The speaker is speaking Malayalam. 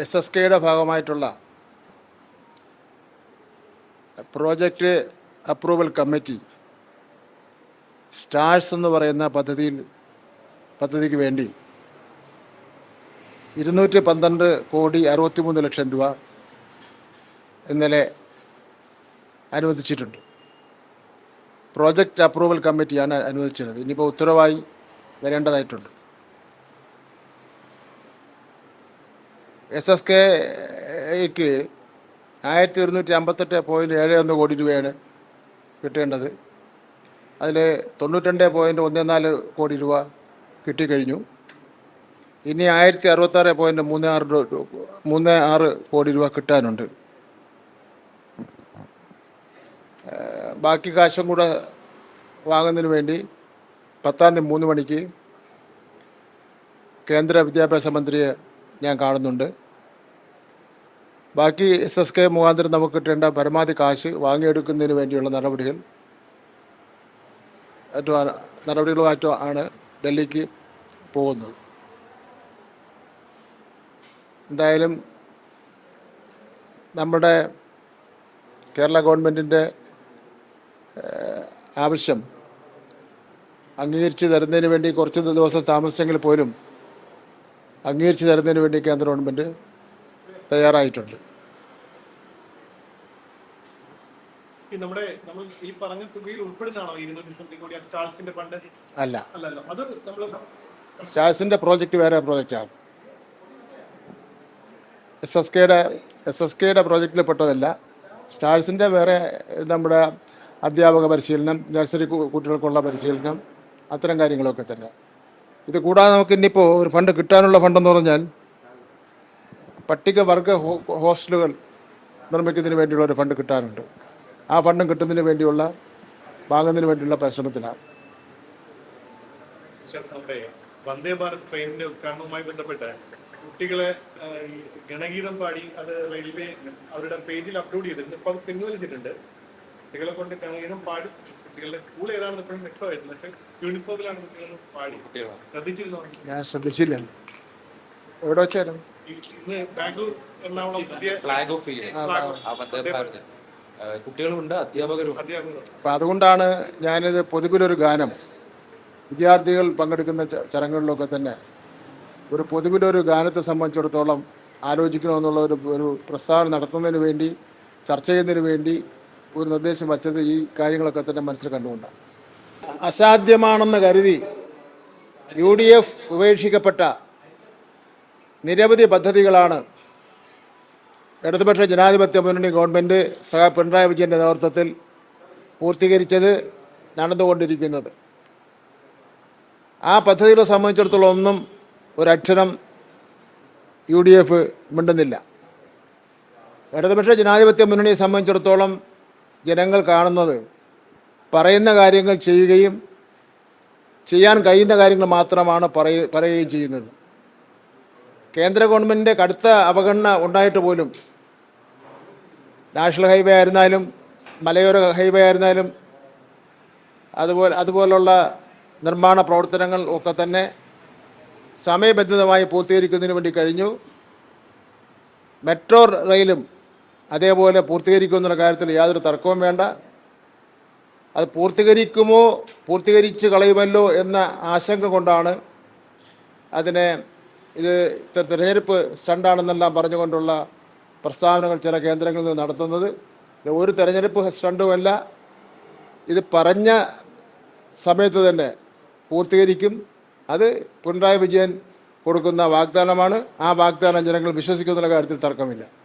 എസ് എസ് കെയുടെ ഭാഗമായിട്ടുള്ള പ്രോജക്റ്റ് അപ്രൂവൽ കമ്മിറ്റി സ്റ്റാഴ്സ് എന്ന് പറയുന്ന പദ്ധതിയിൽ പദ്ധതിക്ക് വേണ്ടി ഇരുന്നൂറ്റി പന്ത്രണ്ട് കോടി അറുപത്തിമൂന്ന് ലക്ഷം രൂപ ഇന്നലെ അനുവദിച്ചിട്ടുണ്ട്. പ്രോജക്റ്റ് അപ്രൂവൽ കമ്മിറ്റിയാണ് അനുവദിച്ചത്. ഇനിയിപ്പോൾ ഉത്തരവായി വരേണ്ടതായിട്ടുണ്ട്. എസ് എസ് കെക്ക് ആയിരത്തി ഇരുന്നൂറ്റി അമ്പത്തെട്ട് പോയിന്റ് ഏഴ് ഒന്ന് കോടി രൂപയാണ് കിട്ടേണ്ടത്. അതിൽ തൊണ്ണൂറ്റിരണ്ട് പോയിന്റ് ഒന്ന് നാല് കോടി രൂപ കിട്ടിക്കഴിഞ്ഞു. ഇനി ആയിരത്തി അറുപത്താറ് പോയിന്റ് മൂന്ന് ആറ് മൂന്ന് ആറ് കോടി രൂപ കിട്ടാനുണ്ട്. ബാക്കി കാശും കൂടെ വാങ്ങുന്നതിന് വേണ്ടി പത്താം തീയതി മൂന്ന് മണിക്ക് കേന്ദ്ര വിദ്യാഭ്യാസ മന്ത്രിയെ ഞാൻ കാണുന്നുണ്ട്. ബാക്കി എസ് എസ് കെ മുഖാന്തരം നമുക്ക് കിട്ടേണ്ട പരമാവധി കാശ് വാങ്ങിയെടുക്കുന്നതിന് വേണ്ടിയുള്ള നടപടികൾ. ഏറ്റവും നടപടികളുമായിട്ടോ ആണ് ഡൽഹിക്ക് പോകുന്നത്. എന്തായാലും നമ്മുടെ കേരള ഗവൺമെന്റിന്റെ ആവശ്യം അംഗീകരിച്ച് തരുന്നതിന് വേണ്ടി കുറച്ച് ദിവസം താമസിച്ചെങ്കിൽ പോലും അംഗീകരിച്ച് തരുന്നതിന് വേണ്ടി കേന്ദ്ര ഗവൺമെന്റ് തയ്യാറായിട്ടുണ്ട് ഈ നമ്മുടെ നമ്മൾ ഈ പറഞ്ഞ തുകയിൽ ഉൾപ്പെടുന്നതാണോ ഇരുന്നൂറ്റി സംതിങ് കോടി? സ്റ്റാൾസിന്റെ ഫണ്ട്? അല്ല. അല്ലല്ലോ. അത് നമ്മൾ സ്റ്റാൾസിന്റെ പ്രോജക്റ്റ് വേറെ പ്രോജക്റ്റാണ് എസ് എസ് കെയുടെ എസ് എസ് കെയുടെ പ്രോജക്റ്റിൽ പെട്ടതല്ല. സ്റ്റാൾസിന്റെ വേറെ നമ്മുടെ അധ്യാപക പരിശീലനം നഴ്സറി കുട്ടികൾക്കുള്ള പരിശീലനം അത്തരം കാര്യങ്ങളൊക്കെ തന്നെ. ഇത് കൂടാതെ നമുക്ക് ഇനിയിപ്പോൾ ഒരു ഫണ്ട് കിട്ടാനുള്ള ഫണ്ടെന്ന് പറഞ്ഞാൽ പട്ടികവർഗ ഹോസ്റ്റലുകൾ നിർമ്മിക്കുന്നതിന് വേണ്ടിയുള്ള ഒരു ഫണ്ട് കിട്ടാനുണ്ട്. ആ ഫണ്ടും കിട്ടുന്നതിന് വേണ്ടിയുള്ള വാങ്ങുന്നതിന് വേണ്ടിയുള്ള പരിശ്രമത്തിലാണ് വന്ദേ ഭാരത് ട്രെയിനിന്റെ ഉദ്ഘാടനവുമായി ബന്ധപ്പെട്ട് കുട്ടികളെ ഗണഗീതം പാടി അത് റെയിൽവേ അവരുടെ പേജിൽ അപ്ലോഡ് ചെയ്തിട്ടുണ്ട്. ഇപ്പൊ അത് പിൻവലിച്ചിട്ടുണ്ട്. കുട്ടികളെ കൊണ്ട് ഗണഗീതം പാടി കുട്ടികളുടെ സ്കൂൾ ഏതാണെന്ന് ഇപ്പോഴും വ്യക്തമായിരുന്നു പക്ഷെ യൂണിഫോമിലാണ് കുട്ടികൾ പാടി. ശ്രദ്ധിച്ചിരുന്നു ഞാൻ ശ്രദ്ധിച്ചില്ല. എവിടെ വെച്ചായിരുന്നു? ഇന്ന് ബാംഗ്ലൂർ എറണാകുളം പുതിയ ഫ്ലാഗ് ഓഫ് ചെയ്യും. കുട്ടികളുമുണ്ട് അധ്യാപകരും. അപ്പൊ അതുകൊണ്ടാണ് ഞാനിത് പൊതുവിലൊരു ഗാനം വിദ്യാർത്ഥികൾ പങ്കെടുക്കുന്ന ചടങ്ങുകളിലൊക്കെ തന്നെ ഒരു പൊതുവിലൊരു ഗാനത്തെ സംബന്ധിച്ചിടത്തോളം ആലോചിക്കണമെന്നുള്ള ഒരു ഒരു പ്രസ്താവന നടത്തുന്നതിന് വേണ്ടി ചർച്ച ചെയ്യുന്നതിന് വേണ്ടി ഒരു നിർദ്ദേശം വച്ചത് ഈ കാര്യങ്ങളൊക്കെ തന്നെ മനസ്സിൽ കണ്ടുകൊണ്ടാണ് അസാധ്യമാണെന്ന് കരുതി യു ഡി എഫ് ഉപേക്ഷിക്കപ്പെട്ട നിരവധി പദ്ധതികളാണ് ഇടതുപക്ഷ ജനാധിപത്യ മുന്നണി ഗവൺമെന്റ് സഹ പിണറായി വിജയന്റെ നേതൃത്വത്തിൽ പൂർത്തീകരിച്ചത് നടന്നുകൊണ്ടിരിക്കുന്നത്. ആ പദ്ധതികളെ സംബന്ധിച്ചിടത്തോളം ഒന്നും ഒരക്ഷരം യു ഡി എഫ് മിണ്ടുന്നില്ല. ഇടതുപക്ഷ ജനാധിപത്യ മുന്നണിയെ സംബന്ധിച്ചിടത്തോളം ജനങ്ങൾ കാണുന്നത് പറയുന്ന കാര്യങ്ങൾ ചെയ്യുകയും ചെയ്യാൻ കഴിയുന്ന കാര്യങ്ങൾ മാത്രമാണ് പറയ പറയുകയും ചെയ്യുന്നത്. കേന്ദ്ര ഗവൺമെന്റിന്റെ കടുത്ത അവഗണന ഉണ്ടായിട്ട് പോലും നാഷണൽ ഹൈവേ ആയിരുന്നാലും മലയോര ഹൈവേ ആയിരുന്നാലും അതുപോലെ അതുപോലുള്ള നിർമ്മാണ പ്രവർത്തനങ്ങൾ ഒക്കെ തന്നെ സമയബന്ധിതമായി പൂർത്തീകരിക്കുന്നതിന് വേണ്ടി കഴിഞ്ഞു. മെട്രോ റെയിലും അതേപോലെ പൂർത്തീകരിക്കുമെന്നുള്ള കാര്യത്തിൽ യാതൊരു തർക്കവും വേണ്ട. അത് പൂർത്തീകരിക്കുമോ പൂർത്തീകരിച്ച് കളയുമല്ലോ എന്ന ആശങ്ക കൊണ്ടാണ് അതിനെ ഇത് തിരഞ്ഞെടുപ്പ് സ്റ്റണ്ടാണെന്നെല്ലാം പറഞ്ഞുകൊണ്ടുള്ള പ്രസ്താവനകൾ ചില കേന്ദ്രങ്ങളിൽ നിന്ന് നടത്തുന്നത്. ഇത് ഒരു തെരഞ്ഞെടുപ്പ് സ്റ്റണ്ടുമല്ല ഇത് പറഞ്ഞ സമയത്ത് തന്നെ പൂർത്തീകരിക്കും. അത് പിണറായി വിജയൻ കൊടുക്കുന്ന വാഗ്ദാനമാണ്. ആ വാഗ്ദാനം ജനങ്ങൾ വിശ്വസിക്കുന്ന കാര്യത്തിൽ തർക്കമില്ല.